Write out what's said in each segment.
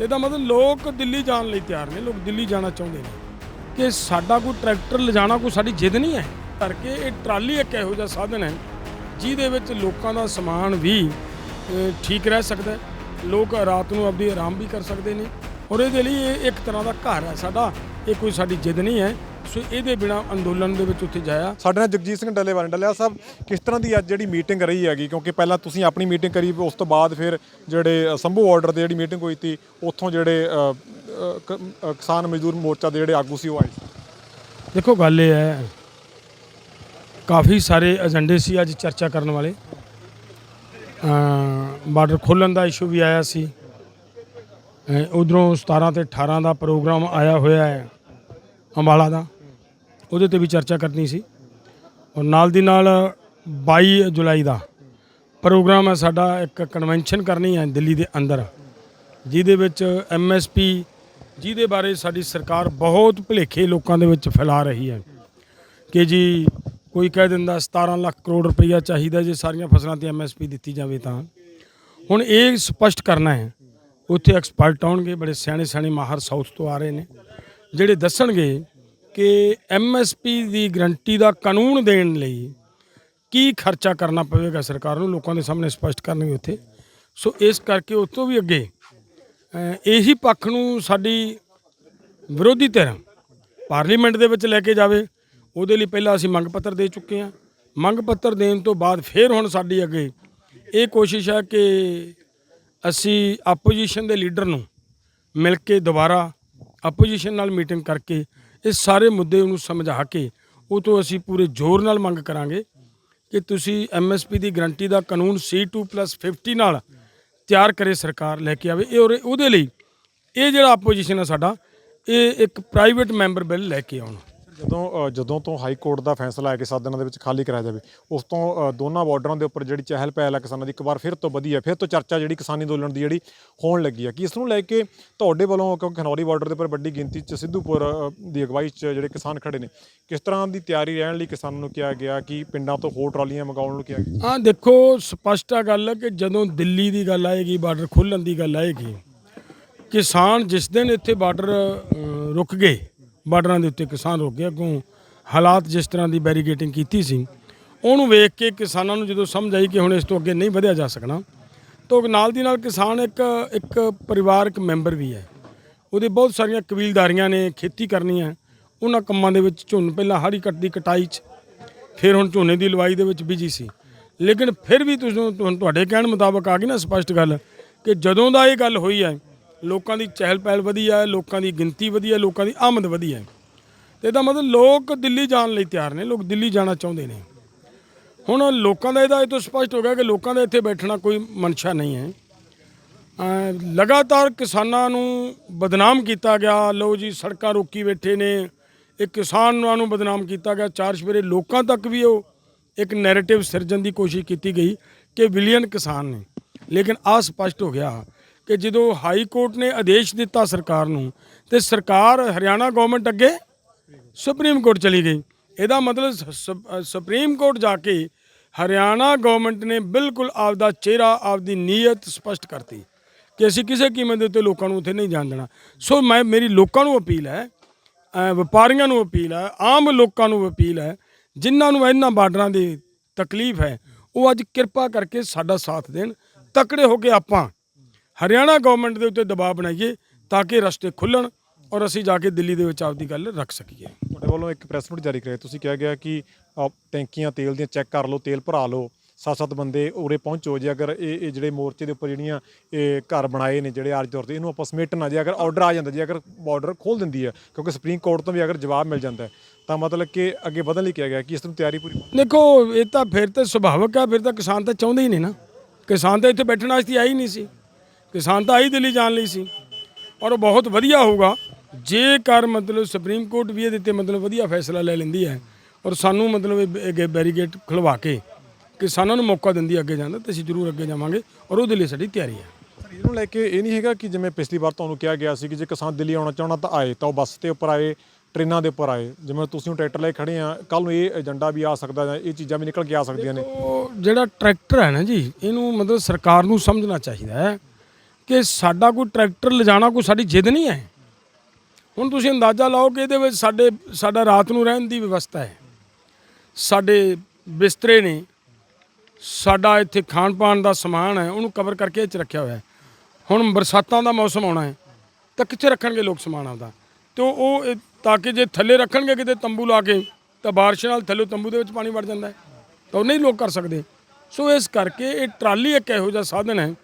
ਇਹਦਾ ਮਤਲਬ ਲੋਕ ਦਿੱਲੀ ਜਾਣ ਲਈ ਤਿਆਰ ਨੇ, ਲੋਕ ਦਿੱਲੀ ਜਾਣਾ ਚਾਹੁੰਦੇ ਨੇ। ਕਿ ਸਾਡਾ ਕੋਈ ਟਰੈਕਟਰ ਲਿਜਾਣਾ ਕੋਈ ਸਾਡੀ ਜਿੱਦ ਨਹੀਂ ਹੈ। ਕਰਕੇ ਇਹ ਟਰਾਲੀ ਇੱਕ ਇਹੋ ਜਿਹਾ ਸਾਧਨ ਹੈ, ਜਿਹਦੇ ਵਿੱਚ ਲੋਕਾਂ ਦਾ ਸਮਾਨ ਵੀ ਠੀਕ ਰਹਿ ਸਕਦਾ ਲੋਕ ਰਾਤ ਨੂੰ ਆਪਦੀ ਆਰਾਮ ਵੀ ਕਰ ਸਕਦੇ ਨੇ। ਔਰ ਇਹਦੇ ਲਈ ਇਹ ਇੱਕ ਤਰ੍ਹਾਂ ਦਾ ਘਰ ਹੈ ਸਾਡਾ। ਇਹ ਕੋਈ ਸਾਡੀ ਜਿੱਦ ਨਹੀਂ ਹੈ। ਸੋ ਇਹਦੇ ਬਿਨਾ ਅੰਦੋਲਨ ਦੇ ਵਿੱਚ ਉੱਥੇ ਜਾਇਆ? ਸਾਡੇ ਨਾਲ ਜਗਜੀਤ ਸਿੰਘ ਡੱਲੇਵਾਲ ਡੱਲੇਵਾਲ ਸਾਹਿਬ ਕਿਸ ਤਰ੍ਹਾਂ ਦੀ ਅੱਜ ਜਿਹੜੀ ਮੀਟਿੰਗ ਰਹੀ ਹੈਗੀ? ਕਿਉਂਕਿ ਪਹਿਲਾਂ ਤੁਸੀਂ ਆਪਣੀ ਮੀਟਿੰਗ ਕਰੀ ਉਸ ਤੋਂ ਬਾਅਦ ਫਿਰ ਜਿਹੜੇ ਸੰਭੂ ਆਰਡਰ ਦੀ ਜਿਹੜੀ ਮੀਟਿੰਗ ਹੋਈ ਸੀ ਉੱਥੋਂ ਜਿਹੜੇ ਕਿਸਾਨ ਮਜ਼ਦੂਰ ਮੋਰਚਾ ਦੇ ਜਿਹੜੇ ਆਗੂ ਸੀ ਉਹ ਆਏ ਸੀ। ਦੇਖੋ ਗੱਲ ਇਹ ਹੈ ਕਾਫੀ ਸਾਰੇ ਏਜੰਡੇ ਸੀ ਅੱਜ ਚਰਚਾ ਕਰਨ ਵਾਲੇ। ਬਾਰਡਰ ਖੋਲਣ ਦਾ ਇਸ਼ੂ ਵੀ ਆਇਆ ਸੀ। ਉਧਰੋਂ 17 ਤੇ 18 ਦਾ ਪ੍ਰੋਗਰਾਮ ਆਇਆ ਹੋਇਆ ਹੈ ਅੰਬਾਲਾ ਦਾ। ਉਹਦੇ ਤੇ ਵੀ ਚਰਚਾ ਕਰਨੀ ਸੀ। ਔਰ ਨਾਲ ਦੀ ਨਾਲ 22 ਜੁਲਾਈ ਦਾ ਪ੍ਰੋਗਰਾਮ ਹੈ, ਸਾਡਾ ਇੱਕ ਕਨਵੈਨਸ਼ਨ ਕਰਨੀ ਹੈ ਦਿੱਲੀ ਦੇ ਅੰਦਰ, ਜਿਹਦੇ ਵਿੱਚ ਐਮਐਸਪੀ ਜਿਹਦੇ ਬਾਰੇ ਸਾਡੀ ਸਰਕਾਰ ਬਹੁਤ ਭੁਲੇਖੇ ਲੋਕਾਂ ਦੇ ਵਿੱਚ ਫੈਲਾ ਰਹੀ ਹੈ ਕਿ ਜੀ ਕੋਈ ਕਹਿ ਦਿੰਦਾ 17 ਲੱਖ ਕਰੋੜ ਰੁਪਈਆ ਚਾਹੀਦਾ ਜੇ ਸਾਰੀਆਂ ਫਸਲਾਂ ਤੇ ਐਮਐਸਪੀ ਦਿੱਤੀ ਜਾਵੇ ਤਾਂ। ਹੁਣ ਇਹ ਸਪਸ਼ਟ ਕਰਨਾ ਹੈ, ਉੱਥੇ ਐਕਸਪਰਟ ਆਉਣਗੇ, ਬੜੇ ਸਿਆਣੇ ਸਿਆਣੇ ਮਾਹਰ ਸਾਊਥ ਤੋਂ ਆ ਰਹੇ ਨੇ, ਜਿਹੜੇ ਦੱਸਣਗੇ ਕਿ ਐਮਐਸਪੀ ਦੀ ਗਰੰਟੀ ਦਾ ਕਾਨੂੰਨ ਦੇਣ ਲਈ ਕੀ ਖਰਚਾ ਕਰਨਾ ਪਵੇਗਾ ਸਰਕਾਰ ਨੂੰ? ਲੋਕਾਂ ਦੇ ਸਾਹਮਣੇ ਸਪਸ਼ਟ ਕਰਨਗੇ ਉੱਥੇ। ਸੋ ਇਸ ਕਰਕੇ ਉਸ ਤੋਂ ਵੀ ਅੱਗੇ ਇਹੀ ਪੱਖ ਨੂੰ ਸਾਡੀ ਵਿਰੋਧੀ ਧਿਰ ਪਾਰਲੀਮੈਂਟ ਦੇ ਵਿੱਚ ਲੈ ਕੇ ਜਾਵੇ। ਉਹਦੇ ਲਈ ਪਹਿਲਾਂ ਅਸੀਂ ਮੰਗ ਪੱਤਰ ਦੇ ਚੁੱਕੇ ਹਾਂ। ਮੰਗ ਪੱਤਰ ਦੇਣ ਤੋਂ ਬਾਅਦ ਫਿਰ ਹੁਣ ਸਾਡੀ ਅੱਗੇ ਇਹ ਕੋਸ਼ਿਸ਼ ਹੈ ਕਿ ਅਸੀਂ ਆਪੋਜੀਸ਼ਨ ਦੇ ਲੀਡਰ ਨੂੰ ਮਿਲ ਕੇ ਦੁਬਾਰਾ ਆਪੋਜੀਸ਼ਨ ਨਾਲ ਮੀਟਿੰਗ ਕਰਕੇ ਇਹ ਸਾਰੇ ਮੁੱਦੇ ਨੂੰ ਸਮਝਾ ਕੇ ਉਹ ਤੋਂ ਅਸੀਂ ਪੂਰੇ ਜ਼ੋਰ ਨਾਲ ਮੰਗ ਕਰਾਂਗੇ ਕਿ ਤੁਸੀਂ ਐਮਐਸਪੀ ਦੀ ਗਰੰਟੀ ਦਾ ਕਾਨੂੰਨ C2+50 ਨਾਲ ਤਿਆਰ ਕਰੇ ਸਰਕਾਰ ਲੈ ਕੇ ਆਵੇ। ਇਹ ਔਰ ਉਹਦੇ ਲਈ ਇਹ ਜਿਹੜਾ ਆਪੋਜੀਸ਼ਨ ਹੈ ਸਾਡਾ, ਇਹ ਇੱਕ ਪ੍ਰਾਈਵੇਟ ਮੈਂਬਰ ਬਿੱਲ ਲੈ ਕੇ ਆਉਣ। ਜਦੋਂ ਅ, ਜਦੋਂ ਤੋਂ ਹਾਈ ਕੋਰਟ ਦਾ ਫੈਸਲਾ ਆਇਆ ਕਿ ਸੱਤ ਦਿਨਾਂ ਦੇ ਵਿੱਚ ਖਾਲੀ ਕਰਾਇਆ ਜਾਵੇ ਉਸ ਤੋਂ ਅ, ਦੋਨਾਂ ਬਾਰਡਰਾਂ ਦੇ ਉੱਪਰ ਜਿਹੜੀ ਚਹਿਲ ਪਹਿਲ ਹੈ ਕਿਸਾਨਾਂ ਦੀ ਇੱਕ ਵਾਰ ਫਿਰ ਤੋਂ ਵਧੀ ਹੈ ਫਿਰ ਤੋਂ ਚਰਚਾ ਜਿਹੜੀ ਕਿਸਾਨੀ ਅੰਦੋਲਨ ਦੀ ਜਿਹੜੀ ਹੋਣ ਲੱਗੀ ਹੈ। ਕਿ ਇਸ ਨੂੰ ਲੈ ਕੇ ਤੁਹਾਡੇ ਵੱਲੋਂ ਕਿਉਂਕਿ ਖਨੌਰੀ ਬਾਰਡਰ ਦੇ ਉੱਪਰ ਵੱਡੀ ਗਿਣਤੀ 'ਚ ਸਿੱਧੂਪੁਰ ਅ, ਦੀ ਅਗਵਾਈ 'ਚ ਜਿਹੜੇ ਕਿਸਾਨ ਖੜੇ ਨੇ ਕਿਸ ਤਰ੍ਹਾਂ ਦੀ ਤਿਆਰੀ ਰਹਿਣ ਲਈ ਕਿਸਾਨਾਂ ਨੂੰ ਕਿਹਾ ਗਿਆ ਕਿ ਪਿੰਡਾਂ ਤੋਂ ਹੋਰ ਟਰਾਲੀਆਂ ਮੰਗਾਉਣ ਨੂੰ ਕਿਹਾ ਗਿਆ? ਹਾਂ ਦੇਖੋ ਸਪਸ਼ਟ ਆ ਗੱਲ ਕਿ ਜਦੋਂ ਦਿੱਲੀ ਦੀ ਗੱਲ ਆਏਗੀ ਬਾਰਡਰ ਖੋਲਣ ਦੀ ਗੱਲ ਆਏਗੀ ਕਿਸਾਨ ਜਿਸ ਦਿਨ ਇੱਥੇ ਬਾਰਡਰ ਅ, ਰੁਕ ਗਏ ਬਾਰਡਰਾਂ ਦੇ ਉੱਤੇ ਕਿਸਾਨ ਰੁਕ ਗਏ। ਅੱਗੋਂ ਹਾਲਾਤ ਜਿਸ ਤਰ੍ਹਾਂ ਦੀ ਬੈਰੀਗੇਟਿੰਗ ਕੀਤੀ ਸੀ, ਉਹਨੂੰ ਵੇਖ ਕੇ ਕਿਸਾਨਾਂ ਨੂੰ ਜਦੋਂ ਸਮਝ ਆਈ ਕਿ ਹੁਣ ਇਸ ਤੋਂ ਅੱਗੇ ਨਹੀਂ ਵਧਿਆ ਜਾ ਸਕਣਾ, ਤਾਂ ਨਾਲ ਦੀ ਨਾਲ ਕਿਸਾਨ ਇੱਕ ਇੱਕ ਪਰਿਵਾਰਕ ਮੈਂਬਰ ਵੀ ਹੈ। ਉਹਦੇ ਬਹੁਤ ਸਾਰੀਆਂ ਕਬੀਲਦਾਰੀਆਂ ਨੇ ਖੇਤੀ ਕਰਨੀ ਹੈ ਉਹਨਾਂ ਕੰਮਾਂ ਦੇ ਵਿੱਚ ਝੋਨ ਪਹਿਲਾਂ ਹਾੜੀ ਕੱਟ ਦੀ ਕਟਾਈ 'ਚ, ਫਿਰ ਹੁਣ ਝੋਨੇ ਦੀ ਲਵਾਈ ਦੇ ਵਿੱਚ ਬਿਜ਼ੀ ਸੀ। ਲੇਕਿਨ ਫਿਰ ਵੀ ਤੁਸੀਂ ਤੁਹਾਡੇ ਕਹਿਣ ਮੁਤਾਬਕ ਆ ਗਈ ਨਾ ਸਪਸ਼ਟ ਗੱਲ ਕਿ ਜਦੋਂ ਦਾ ਇਹ ਗੱਲ ਹੋਈ ਹੈ ਲੋਕਾਂ ਦੀ ਚਹਿਲ ਪਹਿਲ ਵਧੀਆ ਹੈ, ਲੋਕਾਂ ਦੀ ਗਿਣਤੀ ਵਧੀਆ ਲੋਕਾਂ ਦੀ ਆਮਦ ਵਧੀ ਹੈ। ਤੇ ਇਹਦਾ ਮਤਲਬ ਲੋਕ ਦਿੱਲੀ ਜਾਣ ਲਈ ਤਿਆਰ ਨੇ, ਲੋਕ ਦਿੱਲੀ ਜਾਣਾ ਚਾਹੁੰਦੇ ਨੇ। ਹੁਣ ਲੋਕਾਂ ਦਾ ਇਹਦਾ ਇਹ ਤੋਂ ਸਪਸ਼ਟ ਹੋ ਗਿਆ ਕਿ ਲੋਕਾਂ ਦਾ ਇੱਥੇ ਬੈਠਣਾ ਕੋਈ ਮਨਸ਼ਾ ਨਹੀਂ ਹੈ। ਲਗਾਤਾਰ ਕਿਸਾਨਾਂ ਨੂੰ ਬਦਨਾਮ ਕੀਤਾ ਗਿਆ, ਲਓ ਜੀ ਸੜਕਾਂ ਰੋਕੀ ਬੈਠੇ ਨੇ ਇਹ ਕਿਸਾਨਾਂ ਨੂੰ ਬਦਨਾਮ ਕੀਤਾ ਗਿਆ, ਚਾਰ ਸਵੇਰੇ ਲੋਕਾਂ ਤੱਕ ਵੀ ਉਹ ਇੱਕ ਨੈਰੇਟਿਵ ਸਿਰਜਣ ਦੀ ਕੋਸ਼ਿਸ਼ ਕੀਤੀ ਗਈ ਕਿ ਵਿਲੀਅਨ ਕਿਸਾਨ ਨੇ। ਲੇਕਿਨ ਆ ਸਪਸ਼ਟ ਹੋ ਗਿਆ ਕਿ ਜਦੋਂ ਹਾਈ ਕੋਰਟ ਨੇ ਆਦੇਸ਼ ਦਿੱਤਾ ਸਰਕਾਰ ਨੂੰ ਤੇ ਸਰਕਾਰ ਹਰਿਆਣਾ ਗਵਰਨਮੈਂਟ ਅੱਗੇ ਸੁਪਰੀਮ ਕੋਰਟ ਚਲੀ ਗਈ। ਇਹਦਾ ਮਤਲਬ ਸ- ਸੁਪਰੀਮ ਕੋਰਟ ਜਾ ਕੇ ਹਰਿਆਣਾ ਗਵਰਨਮੈਂਟ ਨੇ ਬਿਲਕੁਲ ਆਪਦਾ ਚਿਹਰਾ, ਆਪਦੀ ਨੀਅਤ ਸਪਸ਼ਟ ਕਰਤੀ ਕਿ ਅਸੀਂ ਕਿਸੇ ਕੀਮਤ ਦੇ ਉੱਤੇ ਲੋਕਾਂ ਨੂੰ ਉੱਥੇ ਨਹੀਂ ਜਾਣ ਦੇਣਾ। ਸੋ ਮੈਂ, ਮੇਰੀ ਲੋਕਾਂ ਨੂੰ ਅਪੀਲ ਹੈ ਵਪਾਰੀਆਂ ਨੂੰ ਅਪੀਲ ਹੈ, ਆਮ ਲੋਕਾਂ ਨੂੰ ਅਪੀਲ ਹੈ, ਜਿਨ੍ਹਾਂ ਨੂੰ ਇਹਨਾਂ ਬਾਰਡਰਾਂ ਦੀ ਤਕਲੀਫ ਹੈ, ਉਹ ਅੱਜ ਕਿਰਪਾ ਕਰਕੇ ਸਾਡਾ ਸਾਥ ਦੇਣ, ਤਕੜੇ ਹੋ ਕੇ ਆਪਾਂ ਹਰਿਆਣਾ ਗਵਰਨਮੈਂਟ ਦੇ ਉੱਤੇ ਦਬਾਅ ਬਣਾਈਏ ਤਾਂ ਕਿ ਰਸਤੇ ਖੁੱਲਣ ਔਰ ਅਸੀਂ ਜਾ ਕੇ ਦਿੱਲੀ ਦੇ ਵਿੱਚ ਆਪਦੀ ਗੱਲ ਰੱਖ ਸਕੀਏ। ਤੁਹਾਡੇ ਵੱਲੋਂ ਇੱਕ ਪ੍ਰੈਸ ਨੋਟ ਜਾਰੀ ਕਰਿਆ। ਤੁਸੀਂ ਕਿਹਾ ਗਿਆ ਕਿ ਅ, ਟੈਂਕੀਆਂ ਤੇਲ ਦੀਆਂ ਚੈੱਕ ਕਰ ਲਓ ਤੇਲ ਭਰਾ ਲਓ ਸੱਤ ਸੱਤ ਬੰਦੇ ਉਰੇ ਪਹੁੰਚੋ। ਜੇ ਅਗਰ ਇਹ ਇਹ ਜਿਹੜੇ ਮੋਰਚੇ ਦੇ ਉੱਪਰ ਜਿਹੜੀਆਂ ਇਹ ਘਰ ਬਣਾਏ ਨੇ ਜਿਹੜੇ ਆਰਜ ਤੌਰ ਤੇ ਇਹਨੂੰ ਆਪਾਂ ਸਮੇਟਣਾ ਜੇ ਅਗਰ ਆਰਡਰ ਆ ਜਾਂਦਾ ਜੇ ਅਗਰ ਬਾਰਡਰ ਖੋਲ ਦਿੰਦੀ ਹੈ ਕਿਉਂਕਿ ਸੁਪਰੀਮ ਕੋਰਟ ਤੋਂ ਵੀ ਅਗਰ ਜਵਾਬ ਮਿਲ ਜਾਂਦਾ ਹੈ, ਤਾਂ ਮਤਲਬ ਕਿ ਅੱਗੇ ਵਧਣ ਲਈ ਕਿਹਾ ਗਿਆ ਕਿ ਇਸ ਨੂੰ ਤਿਆਰੀ ਪੂਰੀ ਦੇਖੋ ਇਹ ਤਾਂ ਫਿਰ ਤਾਂ ਸੁਭਾਵਿਕ ਹੈ ਫਿਰ ਤਾਂ ਕਿਸਾਨ ਤਾਂ ਚਾਹੁੰਦੇ ਹੀ ਨਹੀਂ ਨਾ। ਕਿਸਾਨ ਤਾਂ ਇੱਥੇ ਬੈਠਣ ਵਾਸਤੇ ਆਈ ਨਹੀਂ ਸੀ। ਕਿਸਾਨ ਤਾਂ ਆਈ ਦਿੱਲੀ ਜਾਣ ਲਈ ਸੀ। ਔਰ ਉਹ ਬਹੁਤ ਵਧੀਆ ਹੋਊਗਾ। ਜੇਕਰ ਮਤਲਬ ਸੁਪਰੀਮ ਕੋਰਟ ਵੀ ਇਹਦੇ ਤੇ ਮਤਲਬ ਵਧੀਆ ਫੈਸਲਾ ਲੈ ਲੈਂਦੀ ਹੈ ਔਰ ਸਾਨੂੰ ਮਤਲਬ ਇਹ ਅੱਗੇ ਬੈਰੀਗੇਟ ਖੁਲਵਾ ਕੇ ਕਿਸਾਨਾਂ ਨੂੰ ਮੌਕਾ ਦਿੰਦੀ ਅੱਗੇ ਜਾਣ ਦਾ ਤੇ ਅਸੀਂ ਜ਼ਰੂਰ ਅੱਗੇ ਜਾਵਾਂਗੇ ਔਰ ਉਹਦੇ ਲਈ ਸਾਡੀ ਤਿਆਰੀ ਹੈ। ਸਰ, ਇਹਨੂੰ ਲੈ ਕੇ ਇਹ ਨਹੀਂ ਹੈਗਾ ਕਿ ਜਿਵੇਂ ਪਿਛਲੀ ਵਾਰ ਤੁਹਾਨੂੰ ਕਿਹਾ ਗਿਆ ਸੀ ਕਿ ਜੇ ਕਿਸਾਨ ਦਿੱਲੀ ਆਉਣਾ ਚਾਹਣਾ ਤਾਂ ਆਏ ਤਾਂ ਉਹ ਬੱਸ ਤੇ ਉੱਪਰ ਆਏ ਟ੍ਰੇਨਾਂ ਦੇ ਉੱਪਰ ਆਏ। ਜਿਵੇਂ ਤੁਸੀਂ ਹੁਣ ਟਰੈਕਟਰ ਲੈ ਕੇ ਖੜੇ ਆ ਕੱਲ ਨੂੰ ਇਹ ਏਜੰਡਾ ਵੀ ਆ ਸਕਦਾ ਜਾਂ ਇਹ ਚੀਜ਼ਾਂ ਵੀ ਨਿਕਲ ਕੇ ਆ ਸਕਦੀਆਂ ਨੇ। ਉਹ ਜਿਹੜਾ ਟਰੈਕਟਰ ਹੈ ਨਾ ਜੀ ਇਹਨੂੰ ਮਤਲਬ ਸਰਕਾਰ ਨੂੰ ਸਮਝਣਾ ਚਾਹੀਦਾ ਹੈ। ਕਿ ਸਾਡਾ ਕੋਈ ਟਰੈਕਟਰ ਲਿਜਾਣਾ, ਕੋਈ ਸਾਡੀ ਜਿੱਦ ਨਹੀਂ ਹੈ। ਹੁਣ ਤੁਸੀਂ ਅੰਦਾਜ਼ਾ ਲਾਓ ਕਿ ਇਹਦੇ ਵਿੱਚ ਸਾਡੇ, ਸਾਡਾ ਰਾਤ ਨੂੰ ਰਹਿਣ ਦੀ ਵਿਵਸਥਾ ਹੈ। ਸਾਡੇ ਬਿਸਤਰੇ ਨੇ, ਸਾਡਾ ਇੱਥੇ ਖਾਣ ਪਾਣ ਦਾ ਸਮਾਨ ਹੈ, ਉਹਨੂੰ ਕਵਰ ਕਰਕੇ ਇਹ ਚ ਰੱਖਿਆ ਹੋਇਆ ਹੈ। ਹੁਣ ਬਰਸਾਤਾਂ ਦਾ ਮੌਸਮ ਆਉਣਾ ਹੈ, ਤਾਂ ਕਿੱਥੇ ਰੱਖਣਗੇ ਲੋਕ ਸਮਾਨ ਆਪਦਾ? ਤੇ ਉਹ- ਤਾਂ ਕਿ ਜੇ ਥੱਲੇ ਰੱਖਣਗੇ ਕਿਤੇ ਤੰਬੂ ਲਾ ਕੇ, ਤਾਂ ਬਾਰਿਸ਼ ਨਾਲ ਥੱਲੇ ਤੰਬੂ ਦੇ ਵਿੱਚ ਪਾਣੀ ਵੜ ਜਾਂਦਾ ਹੈ। ਤਾਂ ਉਹ ਨਹੀਂ ਲੋਕ ਕਰ ਸਕਦੇ। ਸੋ ਇਸ ਕਰਕੇ ਇਹ ਟਰਾਲੀ ਇੱਕ ਇਹੋ ਜਿਹਾ ਸਾਧਨ ਹੈ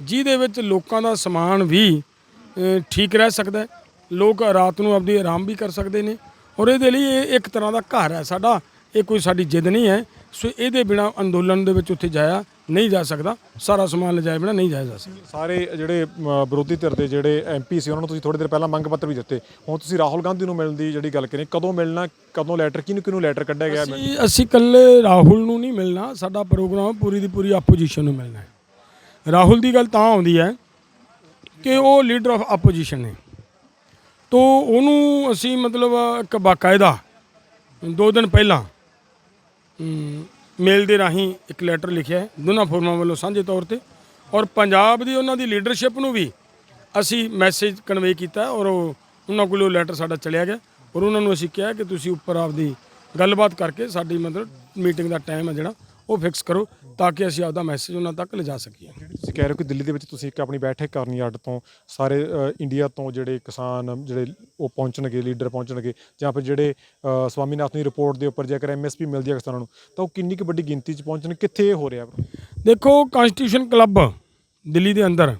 ਜਿਹਦੇ ਵਿੱਚ ਲੋਕਾਂ ਦਾ ਸਮਾਨ ਵੀ ਠੀਕ ਰਹਿ ਸਕਦਾ ਹੈ। ਲੋਕ ਰਾਤ ਨੂੰ ਆਪਦੀ ਆਰਾਮ ਵੀ ਕਰ ਸਕਦੇ ਨੇ। ਔਰ ਇਹਦੇ ਲਈ ਇਹ ਇੱਕ ਤਰ੍ਹਾਂ ਦਾ ਘਰ ਹੈ ਸਾਡਾ। ਇਹ ਕੋਈ ਸਾਡੀ ਜਿੱਦ ਨਹੀਂ ਹੈ। ਸੋ ਇਹਦੇ ਬਿਨਾ ਅੰਦੋਲਨ ਦੇ ਵਿੱਚ ਉੱਥੇ ਜਾਇਆ ਨਹੀਂ ਜਾ ਸਕਦਾ। ਸਾਰਾ ਸਮਾਨ ਲਿਜਾਏ ਬਿਨਾ ਨਹੀਂ ਜਾਇਆ ਜਾ ਸਕਦਾ। ਸਾਰੇ ਜਿਹੜੇ ਵਿਰੋਧੀ ਧਿਰ ਦੇ ਜਿਹੜੇ ਐਮਪੀ ਸੀ ਉਹਨਾਂ ਨੂੰ ਤੁਸੀਂ ਥੋੜੀ ਦੇਰ ਪਹਿਲਾਂ ਮੰਗ ਪੱਤਰ ਵੀ ਦਿੱਤੇ। ਹੁਣ ਤੁਸੀਂ ਰਾਹੁਲ ਗਾਂਧੀ ਨੂੰ ਮਿਲਣ ਦੀ ਜਿਹੜੀ ਗੱਲ ਕਰੀ ਕਦੋਂ ਮਿਲਣਾ ਕਦੋਂ ਲੈਟਰ ਕਿਹਨੂੰ ਕਿਹਨੂੰ ਲੈਟਰ ਕੱਢਿਆ ਗਿਆ? ਅਸੀਂ ਅਸੀਂ ਇਕੱਲੇ ਰਾਹੁਲ ਨੂੰ ਨਹੀਂ ਮਿਲਣਾ। ਸਾਡਾ ਪ੍ਰੋਗਰਾਮ ਪੂਰੀ ਦੀ ਪੂਰੀ ਆਪੋਜੀਸ਼ਨ ਨੂੰ ਮਿਲਣਾ ਹੈ। ਰਾਹੁਲ ਦੀ ਗੱਲ ਤਾਂ ਆਉਂਦੀ ਹੈ ਕਿ ਉਹ ਲੀਡਰ ਆਫ ਆਪੋਜੀਸ਼ਨ ਨੇ। ਤੋ ਉਹਨੂੰ ਅਸੀਂ ਮਤਲਬ ਇੱਕ ਬਾਕਾਇਦਾ ਦੋ ਦਿਨ ਪਹਿਲਾਂ ਮੇਲ ਦੇ ਰਾਹੀਂ ਇੱਕ ਲੈਟਰ ਲਿਖਿਆ ਹੈ ਦੋਨਾਂ ਫੋਰਮਾਂ ਵੱਲੋਂ ਸਾਂਝੇ ਤੌਰ ਤੇ ਔਰ ਪੰਜਾਬ ਦੀ ਉਹਨਾਂ ਦੀ ਲੀਡਰਸ਼ਿਪ ਨੂੰ ਵੀ ਅਸੀਂ ਮੈਸੇਜ ਕਨਵੇ ਕੀਤਾ ਔਰ ਉਹ, ਉਹਨਾਂ ਕੋਲੋਂ ਲੈਟਰ ਸਾਡਾ ਚਲਿਆ ਗਿਆ ਔਰ ਉਹਨਾਂ ਨੂੰ ਅਸੀਂ ਕਿਹਾ ਕਿ ਤੁਸੀਂ ਉੱਪਰ ਆਪਦੀ ਗੱਲਬਾਤ ਕਰਕੇ ਸਾਡੀ ਮਤਲਬ ਮੀਟਿੰਗ ਦਾ ਟਾਈਮ ਹੈ ਜਿਹੜਾ ਉਹ ਫਿਕਸ ਕਰੋ ਤਾਂ ਕਿ ਅਸੀਂ ਆਪਦਾ ਮੈਸੇਜ ਉਹਨਾਂ ਤੱਕ ਲਿਜਾ ਸਕੀਏ। ਤੁਸੀਂ ਕਹਿ ਰਹੇ ਹੋ ਕਿ ਦਿੱਲੀ ਦੇ ਵਿੱਚ ਤੁਸੀਂ ਇੱਕ ਆਪਣੀ ਬੈਠਕ ਕਰਨੀ ਅੱਡ ਤੋਂ ਸਾਰੇ ਅ, ਇੰਡੀਆ ਤੋਂ ਜਿਹੜੇ ਕਿਸਾਨ ਜਿਹੜੇ ਉਹ ਪਹੁੰਚਣਗੇ ਲੀਡਰ ਪਹੁੰਚਣਗੇ ਜਾਂ ਫਿਰ ਜਿਹੜੇ ਅ, ਸਵਾਮੀਨਾਥਨ ਦੀ ਰਿਪੋਰਟ ਦੇ ਉੱਪਰ ਜੇਕਰ ਐਮਐਸਪੀ ਮਿਲਦੀ ਹੈ ਕਿਸਾਨਾਂ ਨੂੰ ਤਾਂ ਉਹ ਕਿੰਨੀ ਕੁ ਵੱਡੀ ਗਿਣਤੀ 'ਚ ਪਹੁੰਚਣ ਕਿੱਥੇ ਇਹ ਹੋ ਰਿਹਾ ਦੇਖੋ ਕਨਸਟੀਟਿਊਸ਼ਨ ਕਲੱਬ ਦਿੱਲੀ ਦੇ ਅੰਦਰ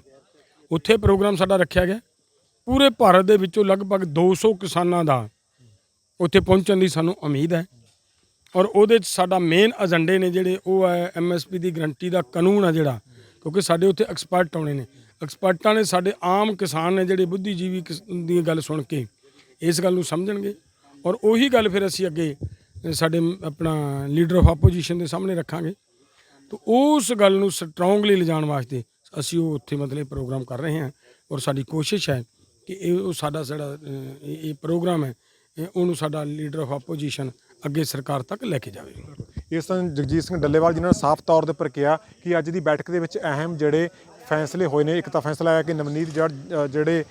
ਉੱਥੇ ਪ੍ਰੋਗਰਾਮ ਸਾਡਾ ਰੱਖਿਆ ਗਿਆ। ਪੂਰੇ ਭਾਰਤ ਦੇ ਵਿੱਚੋਂ ਲਗਭਗ 200 ਕਿਸਾਨਾਂ ਦਾ ਉੱਥੇ ਪਹੁੰਚਣ ਦੀ ਸਾਨੂੰ ਉਮੀਦ ਹੈ। ਔਰ ਉਹਦੇ 'ਚ ਸਾਡਾ ਮੇਨ ਏਜੰਡੇ ਨੇ ਜਿਹੜੇ ਉਹ ਹੈ ਐਮਐਸਪੀ ਦੀ ਗਰੰਟੀ ਦਾ ਕਾਨੂੰਨ ਆ ਜਿਹੜਾ ਕਿਉਂਕਿ ਸਾਡੇ ਉੱਥੇ ਐਕਸਪਰਟ ਆਉਣੇ ਨੇ। ਐਕਸਪਰਟਾਂ ਨੇ ਸਾਡੇ ਆਮ ਕਿਸਾਨ ਨੇ ਜਿਹੜੇ ਬੁੱਧੀਜੀਵੀ ਕਿਸ- ਦੀ ਗੱਲ ਸੁਣ ਕੇ ਇਸ ਗੱਲ ਨੂੰ ਸਮਝਣਗੇ। ਔਰ ਉਹੀ ਗੱਲ ਫਿਰ ਅਸੀਂ ਅੱਗੇ ਸਾਡੇ ਮ- ਆਪਣਾ ਲੀਡਰ ਆਫ ਆਪੋਜੀਸ਼ਨ ਦੇ ਸਾਹਮਣੇ ਰੱਖਾਂਗੇ। ਤੋ ਉਸ ਗੱਲ ਨੂੰ ਸਟਰੋਂਗਲੀ ਲਿਜਾਣ ਵਾਸਤੇ ਅਸੀਂ ਉਹ ਉੱਥੇ ਮਤਲਬ ਪ੍ਰੋਗਰਾਮ ਕਰ ਰਹੇ ਹਾਂ। ਔਰ ਸਾਡੀ ਕੋਸ਼ਿਸ਼ ਹੈ ਕਿ ਇਹ ਉਹ ਸਾਡਾ ਜਿਹੜਾ ਅ, ਇਹ ਇਹ ਪ੍ਰੋਗਰਾਮ ਹੈ ਇਹ ਉਹਨੂੰ ਸਾਡਾ ਲੀਡਰ ਆਫ ਆਪੋਜੀਸ਼ਨ ਅੱਗੇ ਸਰਕਾਰ ਤੱਕ ਲੈ ਕੇ ਜਾਵੇ। ਇਸ ਤਰ੍ਹਾਂ ਜਗਜੀਤ ਸਿੰਘ ਡੱਲੇਵਾਲ ਜਿਨ੍ਹਾਂ ਨੇ ਸਾਫ਼ ਤੌਰ ਦੇ ਉੱਪਰ ਕਿਹਾ ਕਿ ਅੱਜ ਦੀ ਬੈਠਕ ਦੇ ਵਿੱਚ ਅਹਿਮ ਜਿਹੜੇ ਫੈਸਲੇ ਹੋਏ ਨੇ, ਇੱਕ ਤਾਂ ਫੈਸਲਾ ਆਇਆ ਕਿ ਨਵਨੀਤ ਜੜ ਜਿਹੜੇ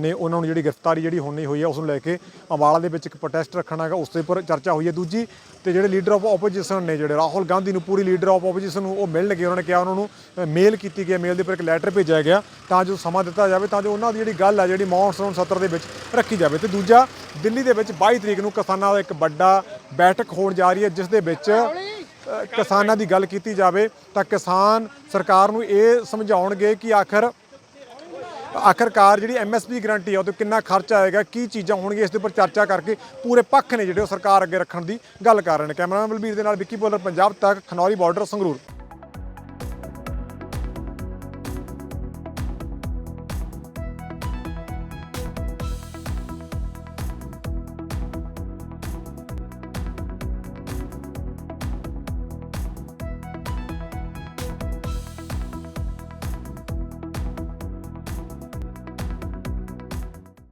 ਨੇ ਉਹਨਾਂ ਨੂੰ ਜਿਹੜੀ ਗ੍ਰਿਫਤਾਰੀ ਜਿਹੜੀ ਹੋਣੀ ਹੋਈ ਹੈ ਉਸ ਨੂੰ ਲੈ ਕੇ ਅੰਬਾਲਾ ਦੇ ਵਿੱਚ ਇੱਕ ਪ੍ਰੋਟੈਸਟ ਰੱਖਣਾ ਹੈਗਾ, ਉਸ ਦੇ ਉੱਪਰ ਚਰਚਾ ਹੋਈ ਹੈ। ਦੂਜੀ, ਤੇ ਜਿਹੜੇ ਲੀਡਰ ਆਫ ਆਪੋਜੀਸ਼ਨ ਨੇ ਜਿਹੜੇ, ਰਾਹੁਲ ਗਾਂਧੀ ਨੂੰ ਪੂਰੀ ਲੀਡਰ ਆਫ ਆਪੋਜੀਸ਼ਨ ਨੂੰ ਉਹ ਮਿਲਣਗੇ, ਉਹਨਾਂ ਨੇ ਕਿਹਾ ਉਹਨਾਂ ਨੂੰ ਮੇਲ ਕੀਤੀ ਗਈ ਮੇਲ ਦੇ ਉੱਪਰ ਇੱਕ ਲੈਟਰ ਭੇਜਿਆ ਗਿਆ ਤਾਂ ਜੋ ਸਮਾਂ ਦਿੱਤਾ ਜਾਵੇ, ਤਾਂ ਜੋ ਉਹਨਾਂ ਦੀ ਜਿਹੜੀ ਗੱਲ ਹੈ ਜਿਹੜੀ ਮੌਨਸੂਨ ਸੱਤਰ ਦੇ ਵਿੱਚ ਰੱਖੀ ਜਾਵੇ। ਤੇ ਦੂਜਾ, ਦਿੱਲੀ ਦੇ ਵਿੱਚ 22 ਤਰੀਕ ਨੂੰ ਕਿਸਾਨਾਂ ਦਾ ਇੱਕ ਵੱਡਾ ਬੈਠਕ ਹੋਣ ਜਾ ਰਹੀ ਹੈ, ਜਿਸ ਦੇ ਵਿੱਚ ਕਿਸਾਨਾਂ ਦੀ ਗੱਲ ਕੀਤੀ ਜਾਵੇ ਤਾਂ ਕਿਸਾਨ ਸਰਕਾਰ ਨੂੰ ਇਹ ਸਮਝਾਉਣਗੇ ਕਿ ਆਖਰ, ਆਖਰਕਾਰ ਜਿਹੜੀ ਐਮਐਸਪੀ ਗਰੰਟੀ ਆ ਉਹ ਤੇ ਕਿੰਨਾ ਖਰਚ ਆਏਗਾ, ਕੀ ਚੀਜ਼ਾਂ ਹੋਣਗੀਆਂ, ਇਸ ਦੇ ਉੱਪਰ ਚਰਚਾ ਕਰਕੇ ਪੂਰੇ ਪੱਖ ਨੇ ਜਿਹੜੇ ਉਹ ਸਰਕਾਰ ਅੱਗੇ ਰੱਖਣ ਦੀ ਗੱਲ ਕਰ ਰਹੇ ਨੇ। ਕੈਮਰਾਮੈਨ ਬਲਬੀਰ ਦੇ ਨਾਲ ਵਿੱਕੀ ਬੋਲਰ ਪੰਜਾਬ ਤੱਕ, ਖਨੌਰੀ ਬਾਰਡਰ ਸੰਗਰੂਰ।